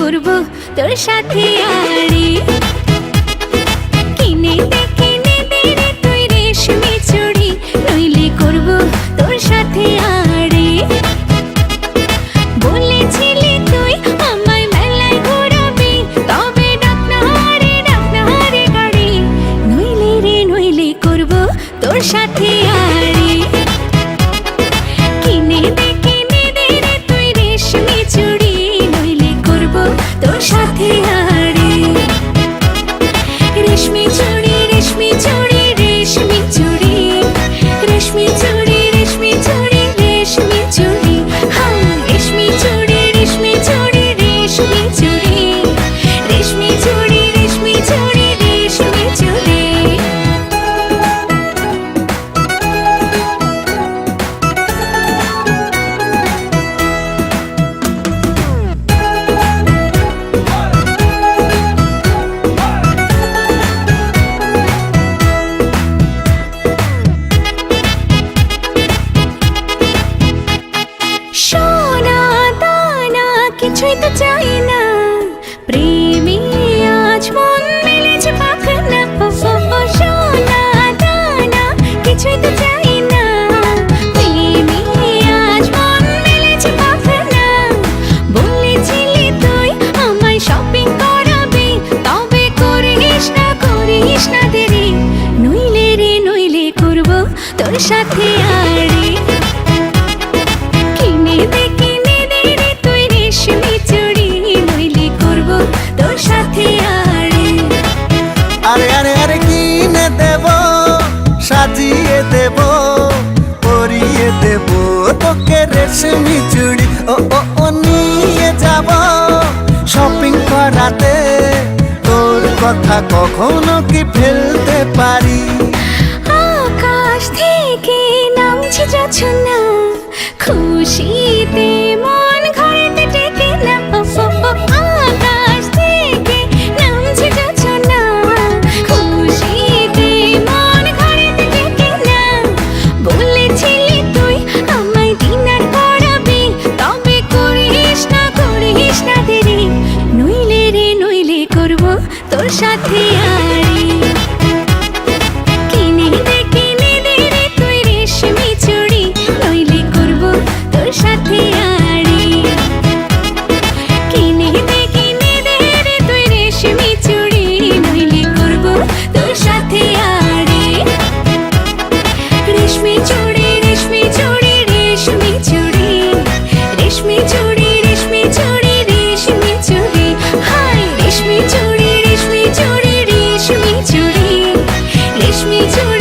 করব তোর সাথে আড়ি। রেশমি কিছুই তো চাই না। প্রেমী আজ মন মেলেছে পাখনা সোনা, দানা, কিছুই তো চাই না। প্রেমী আজ মন মেলেছে পাখনা, বলেছিলি তুই আমায় শপিং করাবি, তবে করিস না করিস না দেরি। নইলে রে নইলে করব তোর সাথে আড়ি আরে আরে আরে, কিনে দেব, সাজিয়ে দেব, পরিয়ে দেব। তোকে রেশমি চুড়ি, ও ও ও, নিয়ে যাব। শপিং করাতে তোর কথা কখনো কি ফেলতে পারি? আকাশ থেকে নামছে না খুশিতে রেশমি চুড়ি রেশমি চুড়ি রেশমি চুড়ি। রেশমি চুড়ি রেশমি চুড়ি রেশমি চুড়ি। হাই, রেশমি চুড়ি রেশমি চুড়ি রেশমি চুড়ি। রেশমি চুড়ি